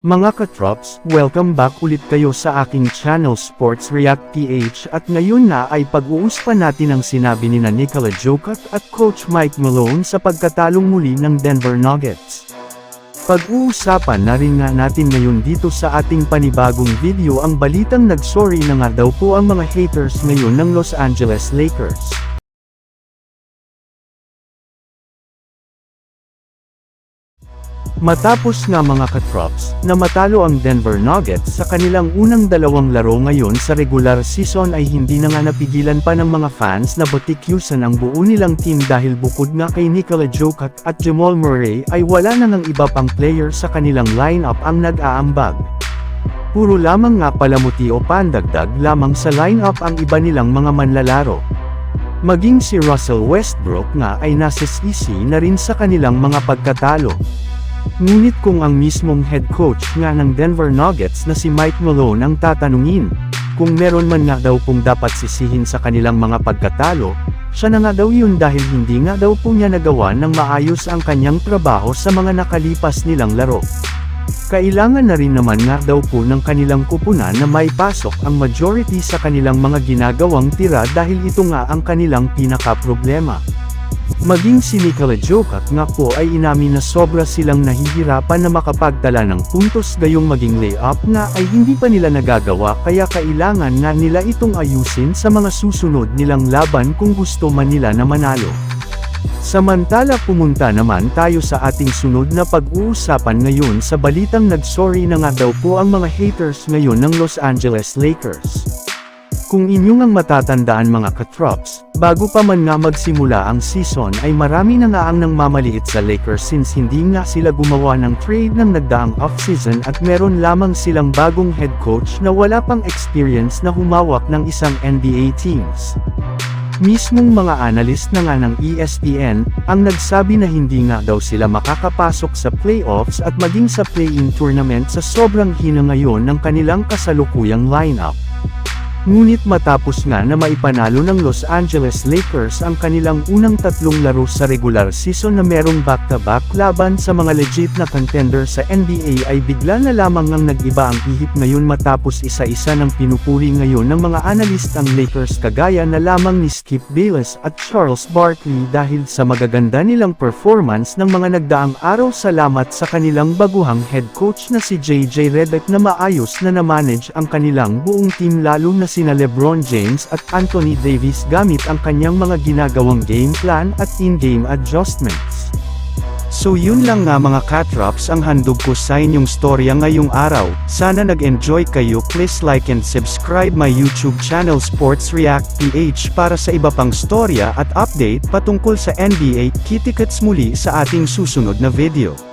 Mga katrops, welcome back ulit kayo sa aking channel Sports React PH at ngayon na ay pag-uuspan natin ang sinabi ni na Nikola Jokic at Coach Mike Malone sa pagkatalong muli ng Denver Nuggets. Pag-uusapan na rin nga natin ngayon dito sa ating panibagong video ang balitang nagsorry na nga daw po ang mga haters ngayon ng Los Angeles Lakers. Matapos nga mga katrops, na matalo ang Denver Nuggets sa kanilang unang dalawang laro ngayon sa regular season ay hindi na nga napigilan pa ng mga fans na botikyusan ang buo nilang team dahil bukod nga kay Nikola Jokic at Jamal Murray ay wala na ng iba pang player sa kanilang lineup ang nag-aambag. Puro lamang nga palamuti o pandagdag lamang sa lineup ang iba nilang mga manlalaro. Maging si Russell Westbrook nga ay nasa sisi na rin sa kanilang mga pagkatalo. Ngunit kung ang mismong head coach nga ng Denver Nuggets na si Mike Malone ang tatanungin, kung meron man nga daw pong dapat sisihin sa kanilang mga pagkatalo, siya na nga daw yun dahil hindi nga daw po niya nagawa ng maayos ang kanyang trabaho sa mga nakalipas nilang laro. Kailangan na rin naman nga daw po ng kanilang kupunan na may pasok ang majority sa kanilang mga ginagawang tira dahil ito nga ang kanilang pinaka-problema. Maging si Nikola Jokic nga po ay inamin na sobra silang nahihirapan na makapagdala ng puntos gayong maging layup nga ay hindi pa nila nagagawa kaya kailangan nga nila itong ayusin sa mga susunod nilang laban kung gusto man nila na manalo. Samantala pumunta naman tayo sa ating sunod na pag-uusapan ngayon sa balitang nagsorry na nga daw po ang mga haters ngayon ng Los Angeles Lakers. Kung inyong ang matatandaan mga katrops, bago pa man nga magsimula ang season ay marami na nga ang nang mamaliit sa Lakers since hindi nga sila gumawa ng trade ng nagdaang offseason at meron lamang silang bagong head coach na wala pang experience na humawak ng isang NBA teams. Mismong mga analyst na nga ng ESPN, ang nagsabi na hindi nga daw sila makakapasok sa playoffs at maging sa play-in tournament sa sobrang hina ngayon ng kanilang kasalukuyang lineup. Ngunit matapos nga na maipanalo ng Los Angeles Lakers ang kanilang unang tatlong laro sa regular season na merong back-to-back laban sa mga legit na contender sa NBA ay bigla na lamang ang nag-iba ang ihip ngayon matapos isa-isa ng pinupuri ngayon ng mga analyst ang Lakers kagaya na lamang ni Skip Bayless at Charles Barkley dahil sa magaganda nilang performance ng mga nagdaang araw. Salamat sa kanilang baguhang head coach na si JJ Redick na maayos na na-manage ang kanilang buong team lalo na sina LeBron James at Anthony Davis gamit ang kanyang mga ginagawang game plan at in-game adjustments. So yun lang nga mga katrops ang handog ko sa inyong storya ngayong araw, sana nag-enjoy kayo please like and subscribe my YouTube channel Sports React PH para sa iba pang storya at update patungkol sa NBA, kitikets muli sa ating susunod na video.